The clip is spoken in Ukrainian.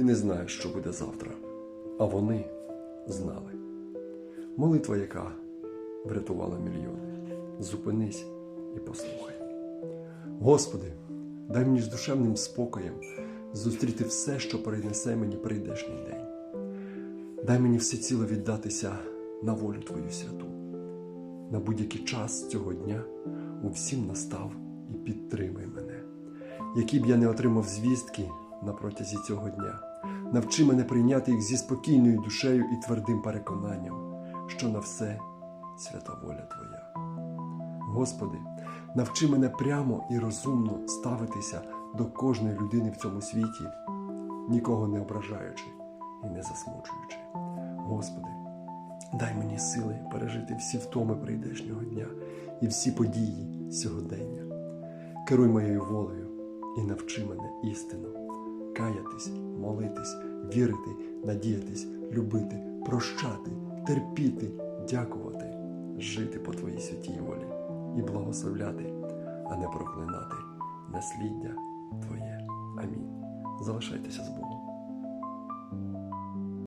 Ти не знаєш, що буде завтра, а вони знали. Молитва, яка врятувала мільйони. Зупинись і послухай. Господи, дай мені з душевним спокоєм зустріти все, що перенесе мені прийдешній день. Дай мені всеціло віддатися на волю Твою святу. На будь-який час цього дня у всім настав і підтримай мене. Які б я не отримав звістки на протязі цього дня, навчи мене прийняти їх зі спокійною душею і твердим переконанням, що на все свята воля Твоя. Господи, навчи мене прямо і розумно ставитися до кожної людини в цьому світі, нікого не ображаючи і не засмучуючи. Господи, дай мені сили пережити всі втоми прийдешнього дня і всі події сьогодення. Керуй моєю волею і навчи мене істину, каятись, молитись, вірити, надіятись, любити, прощати, терпіти, дякувати, жити по Твоїй святій волі і благословляти, а не проклинати насліддя Твоє. Амінь. Залишайтеся з Богом.